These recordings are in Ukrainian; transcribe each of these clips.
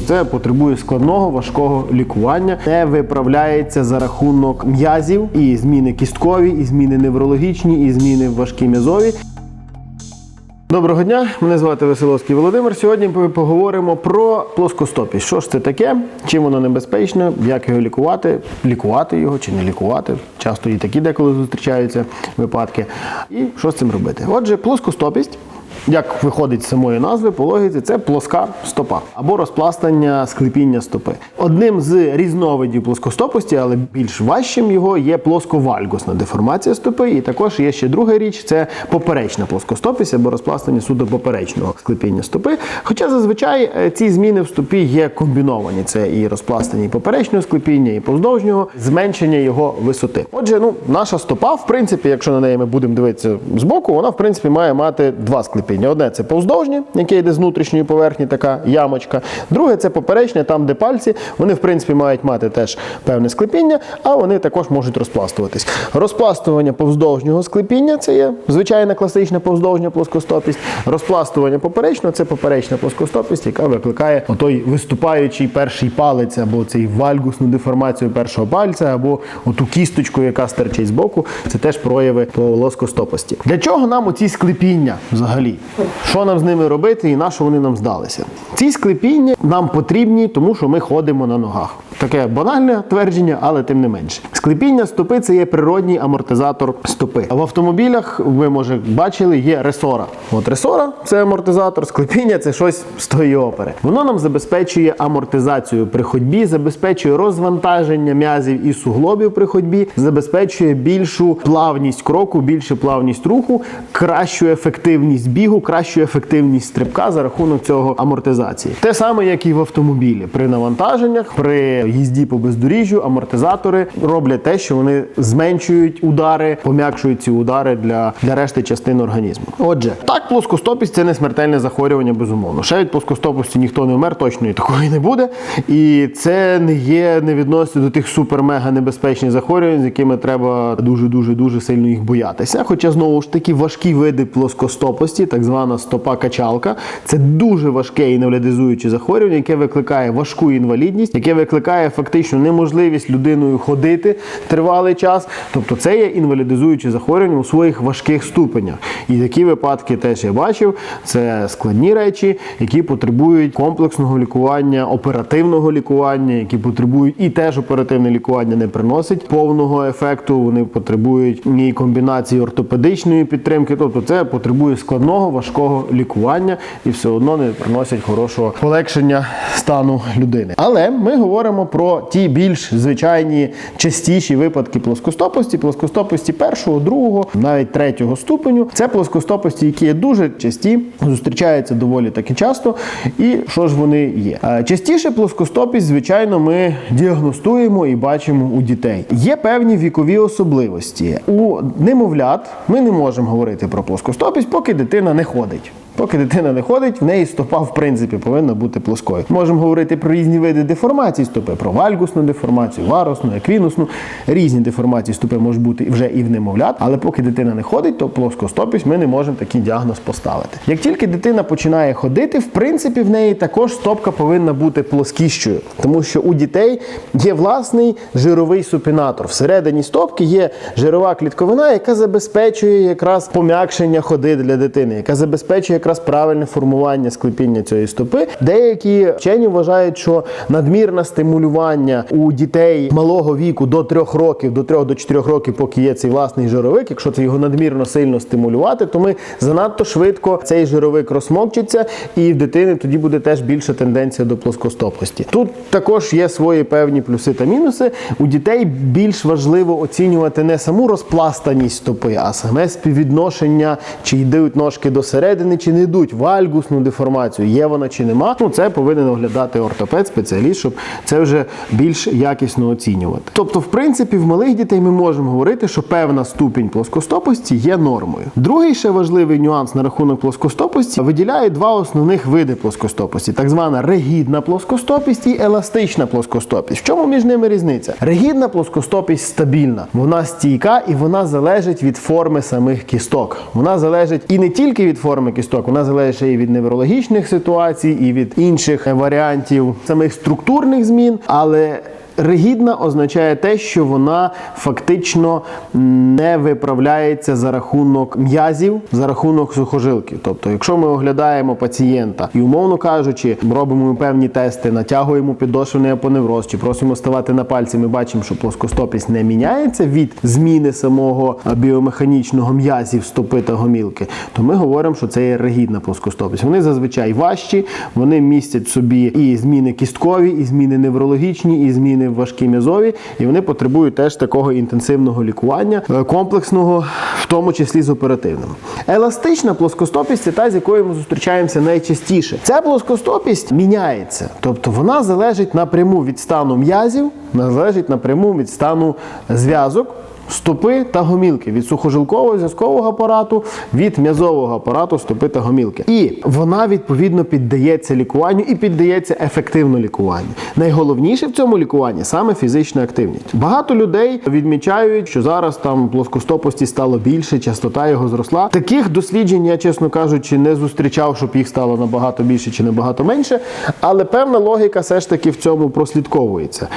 це потребує складного важкого лікування, не виправляється за рахунок м'язів і зміни кісткові, і зміни неврологічні, і зміни важкі м'язові. Доброго дня, мене звати Веселовський Володимир. Сьогодні ми поговоримо про плоскостопість. Що ж це таке, чим воно небезпечне, як його лікувати, лікувати його чи не лікувати. Часто і такі деколи зустрічаються випадки. І що з цим робити? Отже, плоскостопість. Як виходить з самої назви по логіці, це плоска стопа або розпластання склепіння стопи. Одним з різновидів плоскостопості, але більш важчим його є плосковальгусна деформація стопи. І також є ще друга річ це поперечна плоскостопість або розпластання судопоперечного склепіння стопи. Хоча зазвичай е, ці зміни в стопі є комбіновані: це і розпластання і поперечного склепіння, і повздовжнього, зменшення його висоти. Отже, ну наша стопа, в принципі, якщо на неї ми будемо дивитися збоку, вона в принципі має мати два склепіння. Одне це повздовжнє, яке йде з внутрішньої поверхні, така ямочка. Друге це поперечне, там де пальці. Вони в принципі мають мати теж певне склепіння, а вони також можуть розпластуватись. Розпластування повздовжнього склепіння це є звичайна класична повздовжня плоскостопість. Розпластування поперечного це поперечна плоскостопість, яка викликає отой виступаючий перший палець, або цей вальгусну деформацію першого пальця, або оту кісточку, яка стерчить збоку. Це теж прояви плоскостопості. Для чого нам оці склепіння взагалі? Що нам з ними робити і на що вони нам здалися? Ці склепіння нам потрібні, тому що ми ходимо на ногах. Таке банальне твердження, але тим не менше. Склепіння стопи це є природній амортизатор стопи. А в автомобілях ви може бачили, є ресора. От ресора це амортизатор, склепіння це щось з тої опери. Воно нам забезпечує амортизацію при ходьбі, забезпечує розвантаження м'язів і суглобів при ходьбі, забезпечує більшу плавність кроку, більшу плавність руху, кращу ефективність бігу, кращу ефективність стрибка за рахунок цього амортизації. Те саме, як і в автомобілі. При навантаженнях, при їзді по бездоріжжю, амортизатори роблять те, що вони зменшують удари, пом'якшують ці удари для, для решти частин організму. Отже, так, плоскостопість це не смертельне захворювання, безумовно. Ще від плоскостопості ніхто не вмер, точно і такої не буде. І це не є, не відноситься до тих супер-мега небезпечних захворювань, з якими треба дуже дуже дуже сильно їх боятися. Хоча знову ж таки важкі види плоскостопості, так звана стопа-качалка, це дуже важке і невлядизуюче захворювання, яке викликає важку інвалідність, яке викликає фактично неможливість людиною ходити тривалий час. Тобто це є інвалідизуюче захворювання у своїх важких ступенях. І такі випадки теж я бачив. Це складні речі, які потребують комплексного лікування, оперативного лікування, які потребують і теж оперативне лікування не приносить повного ефекту. Вони потребують і комбінації ортопедичної підтримки. Тобто, це потребує складного важкого лікування і все одно не приносять хорошого полегшення стану людини. Але ми говоримо про ті більш звичайні частіші випадки плоскостопості, плоскостопості першого, другого, навіть третього ступеню. Це плоскостопості, які є дуже часті, зустрічаються доволі таки часто. І що ж вони є? Е, Частіше плоскостопість, звичайно, ми діагностуємо і бачимо у дітей. Є певні вікові особливості. У немовлят ми не можемо говорити про плоскостопість, поки дитина не ходить. Поки дитина не ходить, в неї стопа в принципі повинна бути плоскою. Можемо говорити про різні види деформації стопи, про вальгусну деформацію, варусну, еквінусну. Різні деформації стопи можуть бути вже і в немовлят, але поки дитина не ходить, то плоскостопість ми не можемо такий діагноз поставити. Як тільки дитина починає ходити, в принципі, в неї також стопка повинна бути плоскіщою, тому що у дітей є власний жировий супінатор. Всередині стопки є жирова клітковина, яка забезпечує якраз пом'якшення ходи для дитини, яка забезпечує якраз правильне формування склепіння цієї стопи. Деякі вчені вважають, що надмірне стимулювання у дітей малого віку до 3 років, до 3 до 4 років, поки є цей власний жировик. Якщо це його надмірно сильно стимулювати, то ми занадто швидко цей жировик розмокчиться, і в дитини тоді буде теж більша тенденція до плоскостопості. Тут також є свої певні плюси та мінуси. У дітей більш важливо оцінювати не саму розпластаність стопи, а саме співвідношення, чи йдуть ножки до середини, чи не йдуть вальгусну деформацію, є вона чи нема. Ну це повинен оглядати ортопед, спеціаліст, щоб це вже більш якісно оцінювати. Тобто, в принципі, в малих дітей ми можемо говорити, що певна ступінь плоскостопості є нормою. Другий ще важливий нюанс на рахунок плоскостопості виділяє два основних види плоскостопості: так звана ригідна плоскостопість і еластична плоскостопість. В чому між ними різниця? Ригідна плоскостопість стабільна, вона стійка і вона залежить від форми самих кісток. Вона залежить і не тільки від форми кісток. Так, вона залежить ще і від неврологічних ситуацій, і від інших варіантів самих структурних змін, але Ригідна означає те, що вона фактично не виправляється за рахунок м'язів, за рахунок сухожилків. Тобто, якщо ми оглядаємо пацієнта і, умовно кажучи, робимо певні тести, натягуємо підошвений апоневроз чи просимо ставати на пальці, ми бачимо, що плоскостопість не міняється від зміни самого біомеханічного м'язів стопи та гомілки, то ми говоримо, що це є ригідна плоскостопість. Вони зазвичай важчі, вони містять собі і зміни кісткові, і зміни неврологічні, і зміни важкі м'язові, і вони потребують теж такого інтенсивного лікування, е, комплексного, в тому числі з оперативним. Еластична плоскостопість це та, з якою ми зустрічаємося найчастіше. Ця плоскостопість міняється, тобто вона залежить напряму від стану м'язів, залежить напряму від стану зв'язок. Стопи та гомілки від сухожилкового зв'язкового апарату, від м'язового апарату стопи та гомілки. І вона відповідно піддається лікуванню і піддається ефективно лікуванню. Найголовніше в цьому лікуванні саме фізична активність. Багато людей відмічають, що зараз там плоскостопості стало більше, частота його зросла. Таких досліджень я, чесно кажучи, не зустрічав, щоб їх стало набагато більше чи набагато менше. Але певна логіка все ж таки в цьому прослідковується.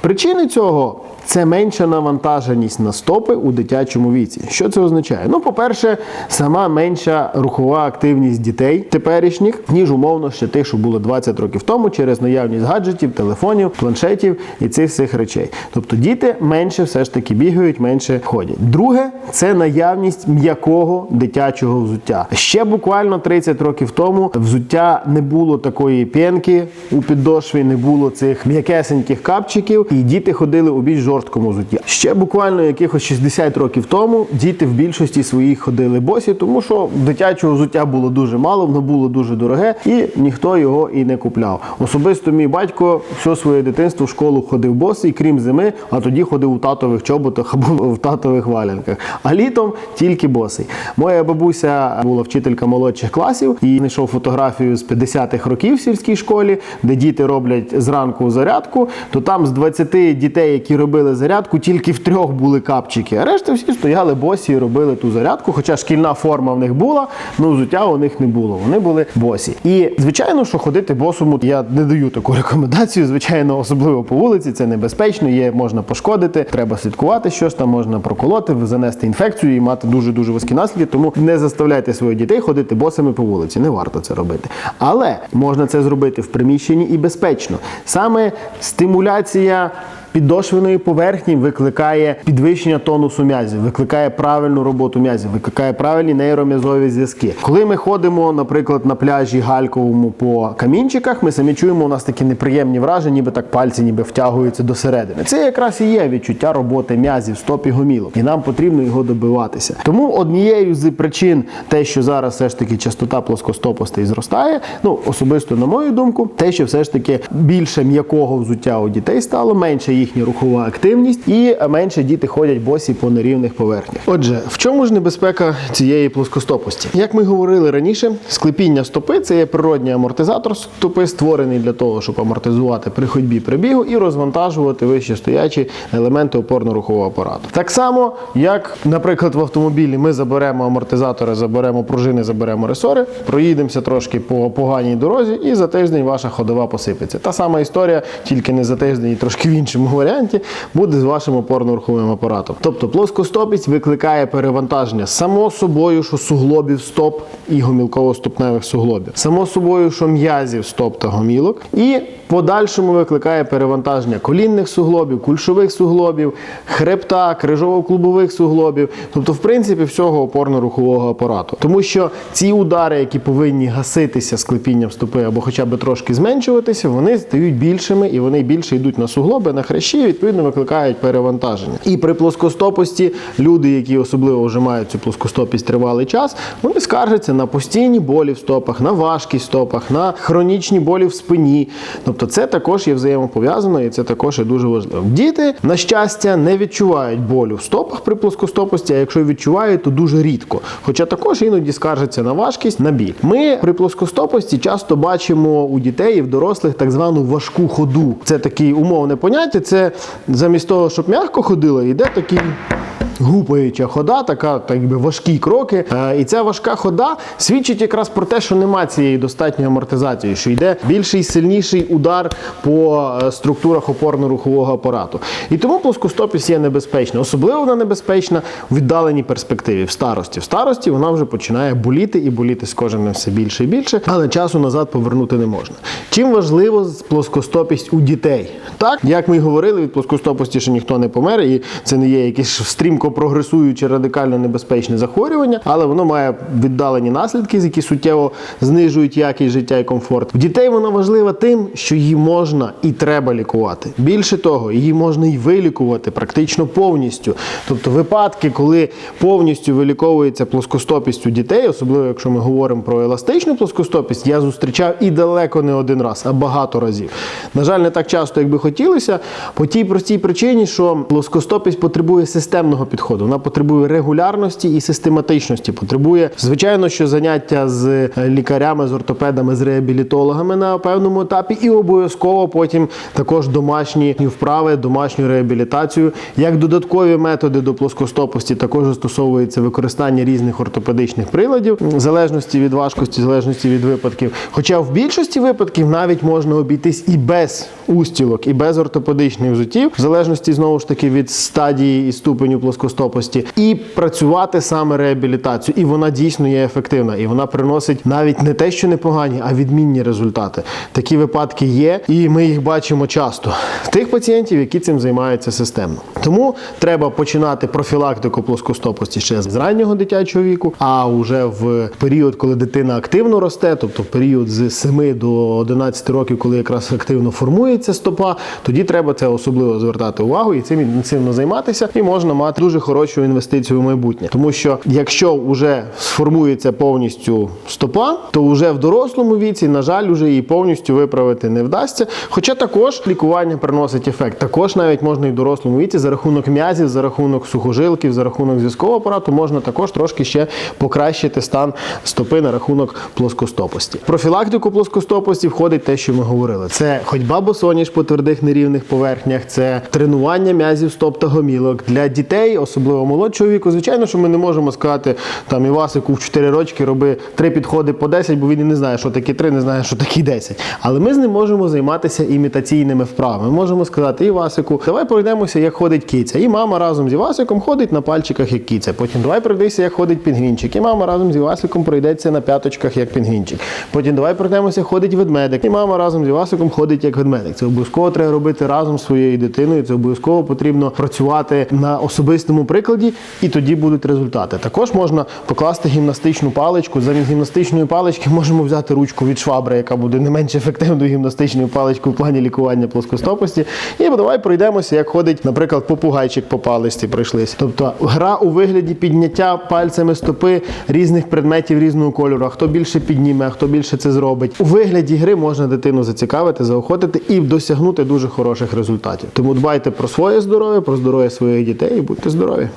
Причини цього. Це менша навантаженість на стопи у дитячому віці. Що це означає? Ну, по-перше, сама менша рухова активність дітей теперішніх, ніж умовно ще тих, що було 20 років тому, через наявність гаджетів, телефонів, планшетів і цих всіх речей. Тобто діти менше все ж таки бігають, менше ходять. Друге, це наявність м'якого дитячого взуття. Ще буквально 30 років тому взуття не було такої п'янки у підошві, не було цих м'якесеньких капчиків, і діти ходили у більш жорсткому взутті. Ще буквально якихось 60 років тому діти в більшості своїх ходили босі, тому що дитячого взуття було дуже мало, воно було дуже дороге, і ніхто його і не купляв. Особисто мій батько все своє дитинство в школу ходив босий, крім зими, а тоді ходив у татових чоботах або в татових валянках. А літом тільки босий. Моя бабуся була вчителька молодших класів і знайшов фотографію з 50-х років в сільській школі, де діти роблять зранку зарядку. То там з 20 дітей, які робили зарядку, тільки в трьох були капчики. А решта всі стояли босі і робили ту зарядку. Хоча шкільна форма в них була, ну взуття у них не було. Вони були босі. І звичайно, що ходити босому я не даю таку рекомендацію. Звичайно, особливо по вулиці, це небезпечно, є можна пошкодити. Треба слідкувати, що ж там можна проколоти, занести інфекцію і мати дуже дуже вузькі наслідки. Тому не заставляйте своїх дітей ходити босими по вулиці. Не варто це робити. Але можна це зробити в приміщенні і безпечно. Саме стимуляція. Підошвеної поверхні викликає підвищення тонусу м'язів, викликає правильну роботу м'язів, викликає правильні нейром'язові зв'язки. Коли ми ходимо, наприклад, на пляжі гальковому по камінчиках, ми самі чуємо, у нас такі неприємні враження, ніби так пальці ніби втягуються до середини. Це якраз і є відчуття роботи м'язів, стоп і гомілок, і нам потрібно його добиватися. Тому однією з причин, те, що зараз все ж таки частота плоскостопостей зростає, ну особисто на мою думку, те, що все ж таки більше м'якого взуття у дітей стало, менше їхня рухова активність і менше діти ходять босі по нерівних поверхнях. Отже, в чому ж небезпека цієї плоскостопості? Як ми говорили раніше, склепіння стопи це є природній амортизатор стопи, створений для того, щоб амортизувати при ходьбі при бігу і розвантажувати вище стоячі елементи опорно-рухового апарату. Так само, як, наприклад, в автомобілі ми заберемо амортизатори, заберемо пружини, заберемо ресори, проїдемося трошки по поганій дорозі, і за тиждень ваша ходова посипеться. Та сама історія, тільки не за тиждень і трошки в іншому варіанті, буде з вашим опорно-руховим апаратом. Тобто плоскостопість викликає перевантаження само собою, що суглобів стоп і гомілково-ступневих суглобів, само собою, що м'язів стоп та гомілок, і подальшому викликає перевантаження колінних суглобів, кульшових суглобів, хребта, крижово-клубових суглобів, тобто, в принципі, всього опорно-рухового апарату. Тому що ці удари, які повинні гаситися склепінням стопи або хоча б трошки зменшуватися, вони стають більшими і вони більше йдуть на суглоби, на хрящі, і, відповідно викликають перевантаження. І при плоскостопості люди, які особливо вже мають цю плоскостопість тривалий час, вони скаржаться на постійні болі в стопах, на важкість в стопах, на хронічні болі в спині. Тобто це також є взаємопов'язано і це також є дуже важливо. Діти, на щастя, не відчувають болю в стопах при плоскостопості, а якщо відчувають, то дуже рідко. Хоча також іноді скаржаться на важкість, на біль. Ми при плоскостопості часто бачимо у дітей і в дорослих так звану важку ходу. Це таке умовне поняття. Це замість того, щоб м'яко ходило, йде такий гупаюча хода, така так якби важкі кроки. Е, І ця важка хода свідчить якраз про те, що нема цієї достатньої амортизації, що йде більший сильніший удар по е, структурах опорно-рухового апарату. І тому плоскостопість є небезпечна. Особливо вона небезпечна в віддаленій перспективі, в старості. В старості вона вже починає боліти і боліти з кожним все більше і більше, але часу назад повернути не можна. Чим важливо плоскостопість у дітей? Так, як ми й говорили, від плоскостопості ще ніхто не помер, і це не є якесь стрімко прогресуюче радикально небезпечне захворювання, але воно має віддалені наслідки, які суттєво знижують якість життя і комфорт. В дітей вона важлива тим, що її можна і треба лікувати. Більше того, її можна і вилікувати практично повністю. Тобто випадки, коли повністю виліковується плоскостопість у дітей, особливо якщо ми говоримо про еластичну плоскостопість, я зустрічав і далеко не один раз, а багато разів. На жаль, не так часто, як би хотілося, по тій простій причині, що плоскостопість потребує системного підходу. Вона потребує регулярності і систематичності. Потребує, звичайно, що заняття з е, лікарями, з ортопедами, з реабілітологами на певному етапі, і обов'язково потім також домашні вправи, домашню реабілітацію. Як додаткові методи до плоскостопості також застосовується використання різних ортопедичних приладів, в залежності від важкості, в залежності від випадків. Хоча в більшості випадків навіть можна обійтись і без устілок, і без ортопедичних взуттів, в залежності знову ж таки від стадії і ступеню плоскостопості, і працювати саме реабілітацію. І вона дійсно є ефективна, і вона приносить навіть не те, що непогані, а відмінні результати. Такі випадки є, і ми їх бачимо часто в тих пацієнтів, які цим займаються системно. Тому треба починати профілактику плоскостопості ще з раннього дитячого віку, а вже в період, коли дитина активно росте, тобто в період з 7 до 11 років, коли якраз активно формується стопа, тоді треба це особливо звертати увагу і цим інтенсивно займатися, і можна мати дуже хорошу інвестицію в майбутнє. Тому що якщо вже сформується повністю стопа, то вже в дорослому віці, на жаль, уже її повністю виправити не вдасться. Хоча також лікування приносить ефект. Також навіть можна і в дорослому віці за рахунок м'язів, за рахунок сухожилків, за рахунок зв'язкового апарату можна також трошки ще покращити стан стопи на рахунок плоскостопості. Профілактику плоскостопості входить те, що ми говорили. Це ходьба босоніж по твердих нерівних поверхнях, це тренування м'язів стоп та гомілок для дітей, особливо молодшого віку. Звичайно, що ми не можемо сказати там Івасику в 4 рочки роби три підходи по 10, бо він і не знає, що таке 3, не знає, що таке 10. Але ми з ним можемо займатися імітаційними вправами. Ми можемо сказати Івасику, давай пройдемося, як ходить киця. І мама разом з Івасиком ходить на пальчиках, як киця. Потім давай пройдися, як ходить пінгвінчик. І мама разом з Івасиком пройдеться на п'яточках, як пінгвінчик. Потім давай пройдемося, ходить ведмедик. І мама разом з Івасиком ходить як ведмедик. Це обов'язково треба робити разом з своєю дитиною. Це обов'язково потрібно працювати на особистому прикладі, і тоді будуть результати. Також можна покласти гімнастичну паличку. Замість гімнастичної палички можемо взяти ручку від швабри, яка буде не менш ефективною гімнастичною паличкою в плані лікування плоскостопості. І давай пройдемося, як ходить, наприклад, попугайчик по палисті пройшлися. Тобто гра у вигляді підняття пальцями стопи різних предметів різного кольору. А хто більше підніме, а хто більше це зробить. У вигляді гри можна дитину зацікавити, заохотити і досягнути дуже хороших результатів. Тому дбайте про своє здоров'я, про здоров'я своїх дітей і будьте здорові.